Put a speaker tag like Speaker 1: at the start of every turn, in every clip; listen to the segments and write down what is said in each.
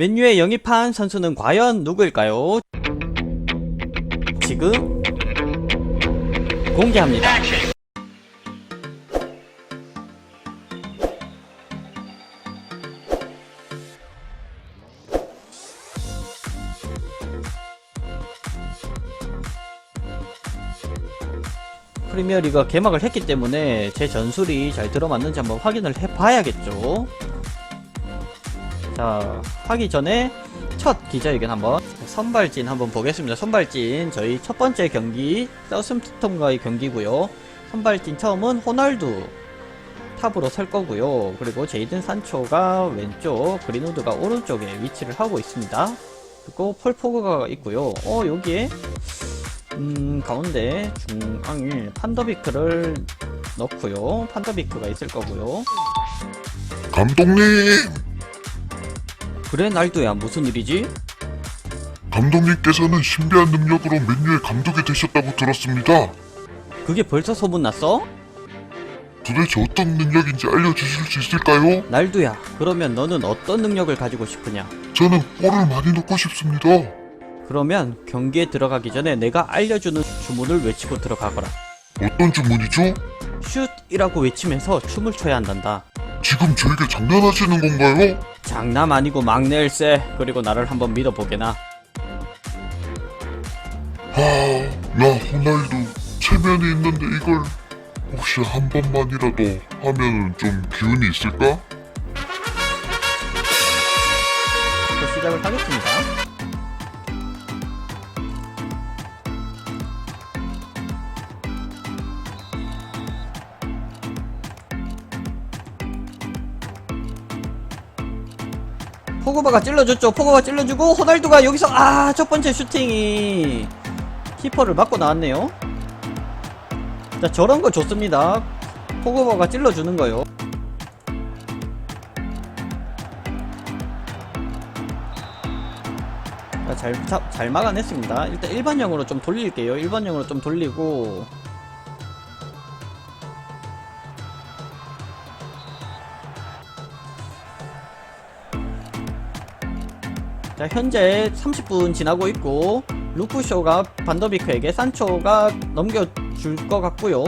Speaker 1: 맨유에 영입한 선수는 과연 누구일까요? 지금 공개합니다. 프리미어리가 개막을 했기 때문에 제 전술이 잘 들어맞는지 한번 확인을 해봐야겠죠. 자, 하기 전에 첫 기자회견 한번 선발진 한번 보겠습니다. 선발진 저희 첫 번째 경기 사우스햄프턴과의 경기고요. 선발진 처음은 호날두 탑으로 설 거고요. 그리고 제이든 산초가 왼쪽, 그린우드가 오른쪽에 위치를 하고 있습니다. 그리고 폴 포그가 있고요. 어 여기에 음 가운데 중앙에 판더비크를 넣고요. 판더비크가 있을 거고요.
Speaker 2: 감독님!
Speaker 1: 그래 날도야 무슨 일이지?
Speaker 2: 감독님께서는 신비한 능력으로 맨유의 감독이 되셨다고 들었습니다.
Speaker 1: 그게 벌써 소문났어?
Speaker 2: 도대체 어떤 능력인지 알려주실 수 있을까요?
Speaker 1: 날두야, 그러면 너는 어떤 능력을 가지고 싶으냐?
Speaker 2: 저는 골을 많이 넣고 싶습니다.
Speaker 1: 그러면 경기에 들어가기 전에 내가 알려주는 주문을 외치고 들어가거라.
Speaker 2: 어떤 주문이죠?
Speaker 1: 슛이라고 외치면서 춤을 춰야 한단다.
Speaker 2: 지금 저에게 장난하시는 건가요?
Speaker 1: 장남 아니고 막내 일세. 그리고 나를 한번 믿어보게나.
Speaker 2: 하, 나 호날두 체면이 있는데 이걸 혹시 한 번만이라도 하면 좀 기운이 있을까?
Speaker 1: 또 시작을 하겠습니다. 포그바가 찔러줬죠. 포그바 찔러주고 호날두가 여기서 아 첫 번째 슈팅이 키퍼를 맞고 나왔네요. 자 저런 거 좋습니다. 포그바가 찔러주는 거요. 자, 잘, 자, 잘 막아냈습니다. 일단 일반형으로 좀 돌릴게요. 일반형으로 좀 돌리고. 자, 현재 30분 지나고 있고, 루크쇼가 반더비크에게 산초가 넘겨줄 것 같고요.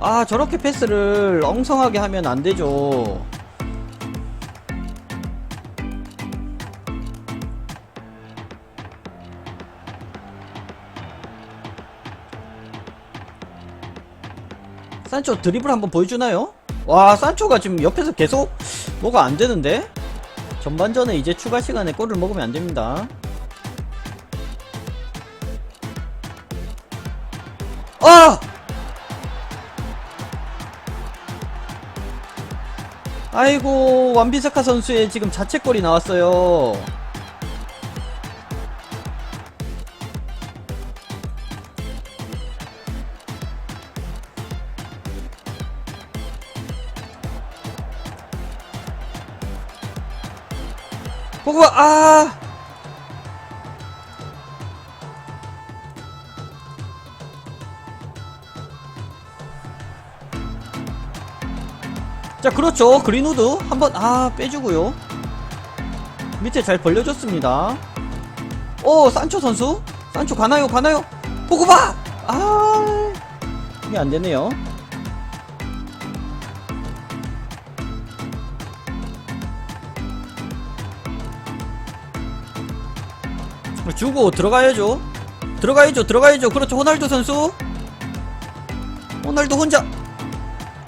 Speaker 1: 아, 저렇게 패스를 엉성하게 하면 안 되죠. 산초 드리블 한번 보여주나요? 와 산초가 지금 옆에서 계속 뭐가 안 되는데? 전반전에 이제 추가 시간에 골을 먹으면 안 됩니다. 아! 아이고 완비사카 선수의 지금 자책골이 나왔어요. 보고 아 자, 그렇죠. 그린우드 한번 아 빼주고요. 밑에 잘 벌려줬습니다. 오, 산초 선수. 산초 가나요? 가나요? 보고봐. 아, 이게 안 되네요. 주고 들어가야죠. 들어가야죠. 들어가야죠. 그렇죠. 호날두 선수. 호날두 혼자.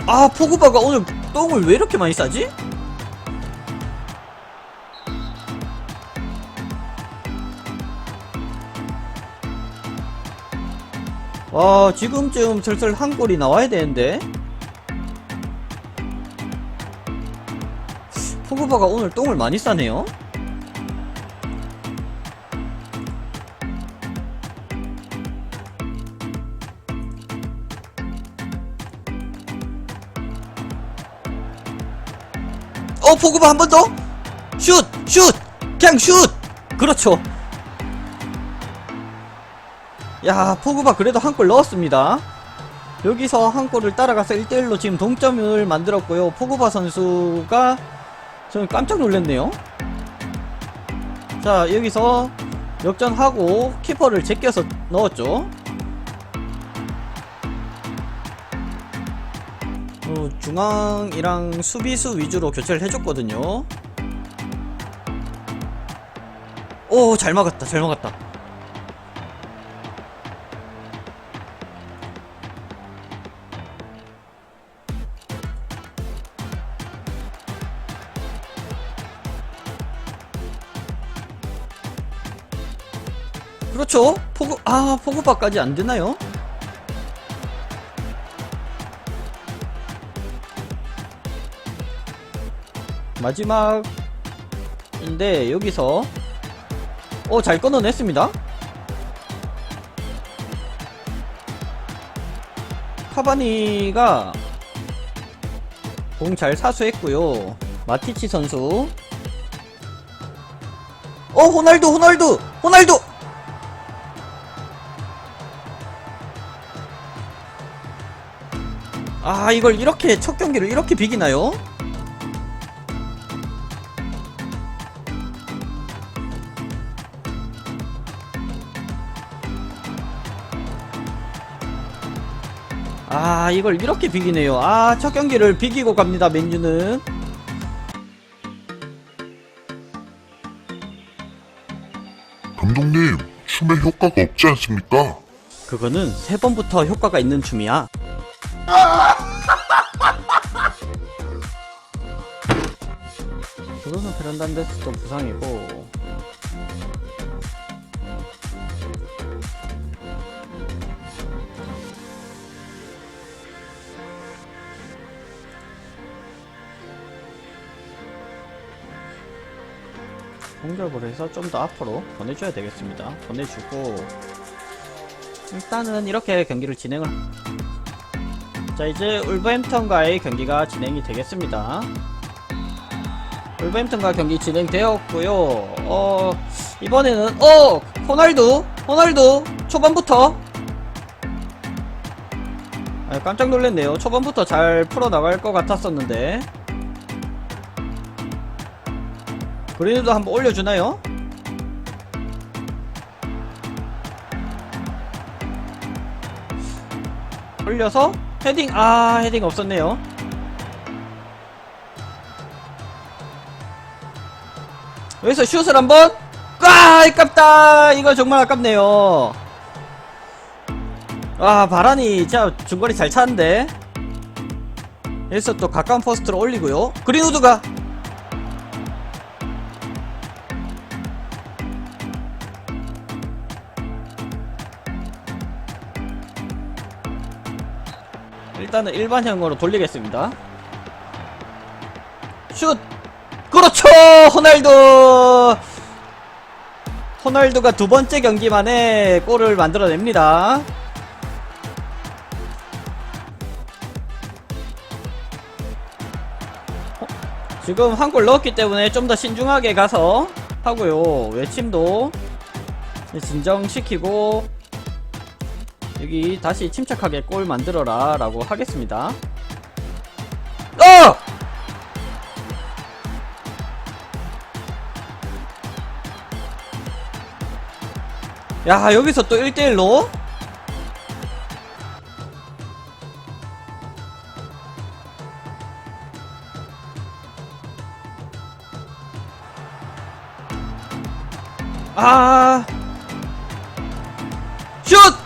Speaker 1: 아, 포그바가 오늘 똥을 왜 이렇게 많이 싸지? 와, 지금쯤 슬슬 한 골이 나와야 되는데. 포그바가 오늘 똥을 많이 싸네요. 어 포그바 한 번 더? 슛! 슛! 그냥 슛! 그렇죠 야 포그바 그래도 한 골 넣었습니다 여기서 한 골을 따라가서 1대1로 지금 동점을 만들었고요 포그바 선수가 저는 깜짝 놀랐네요 자 여기서 역전하고 키퍼를 제껴서 넣었죠 어, 중앙이랑 수비수 위주로 교체를 해줬거든요. 오 잘 막았다 잘 막았다. 그렇죠? 포구 아 포구바까지 안 되나요? 마지막인데 여기서 오잘 끊어냈습니다. 카바니가 공 잘 사수했고요. 마티치 선수. 어 호날두 호날두 호날두! 아 이걸 이렇게 첫 경기를 이렇게 비기나요? 아 이걸 이렇게 비기네요. 아 첫 경기를 비기고 갑니다 맨유는.
Speaker 2: 감독님, 춤에 효과가 없지 않습니까?
Speaker 1: 그거는 세 번부터 효과가 있는 춤이야. 그거는 베란단데스도 부상이고 공격을 해서 좀 더 앞으로 보내줘야 되겠습니다. 보내주고 일단은 이렇게 경기를 진행을 자 이제 울버햄턴과의 경기가 진행이 되겠습니다. 울버햄턴과 경기 진행되었고요. 어 이번에는 어 호날두 호날두 초반부터 아, 깜짝 놀랐네요. 초반부터 잘 풀어 나갈 것 같았었는데 그린우드 한번 올려주나요? 올려서 헤딩 아 헤딩 없었네요. 여기서 슛을 한번 아 아깝다! 이거 정말 아깝네요. 아 바란이 진짜 중거리 잘 차는데. 여기서 또 가까운 포스트로 올리고요. 그린우드가 일단은 일반형으로 돌리겠습니다. 슛! 그렇죠! 호날두! 호날두가 두 번째 경기만에 골을 만들어냅니다. 어, 지금 한 골 넣었기 때문에 좀 더 신중하게 가서 하고요. 외침도 진정시키고 여기 다시 침착하게 골 만들어라 라고 하겠습니다 어! 야 여기서 또 1대1로 아 슛!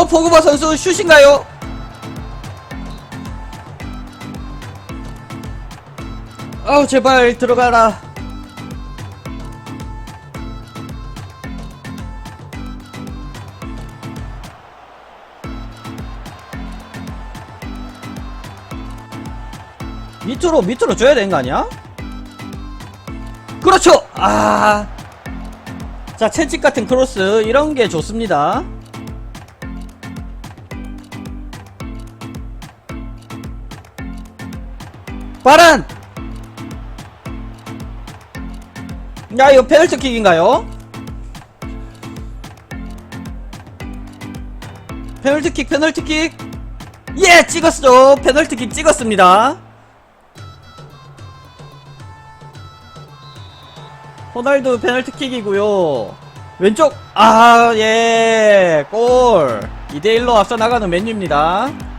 Speaker 1: 어, 포그바 선수 슛인가요? 아우, 제발 들어가라. 밑으로, 밑으로 줘야 되는 거 아니야? 그렇죠! 아. 자, 채찍 같은 크로스, 이런 게 좋습니다. 바란! 야 이거 페널티킥인가요? 페널티킥 페널티킥. 예 찍었죠 페널티킥 찍었습니다. 호날두 페널티킥이고요. 왼쪽. 아예골. 2대1로 앞서 나가는 맨유입니다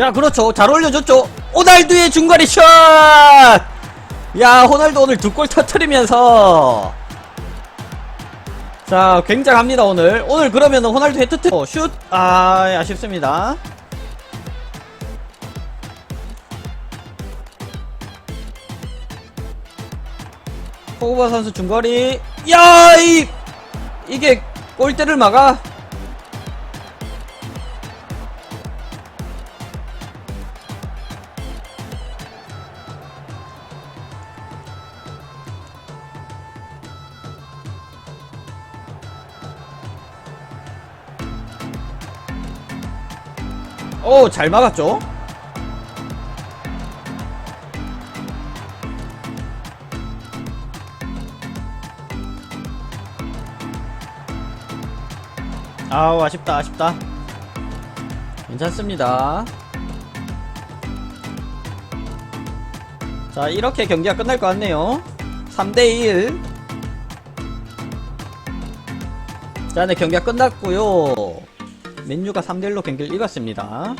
Speaker 1: 자 그렇죠. 잘 올려줬죠. 호날두의 중거리 슛! 야 호날두 오늘 두 골 터트리면서. 자 굉장합니다 오늘. 오늘 그러면 호날두 헤트트. 어, 슛! 아 아쉽습니다. 포그바 선수 중거리. 야이 이게 골대를 막아 오, 잘 막았죠? 아우, 아쉽다, 아쉽다. 괜찮습니다. 자, 이렇게 경기가 끝날 것 같네요. 3대1. 자, 네, 경기가 끝났고요 맨유가 3대1로 경기를 이겼습니다.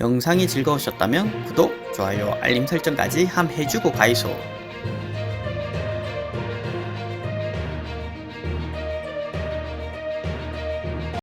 Speaker 1: 영상이 즐거우셨다면 구독, 좋아요, 알림 설정까지 함 해주고 가이소.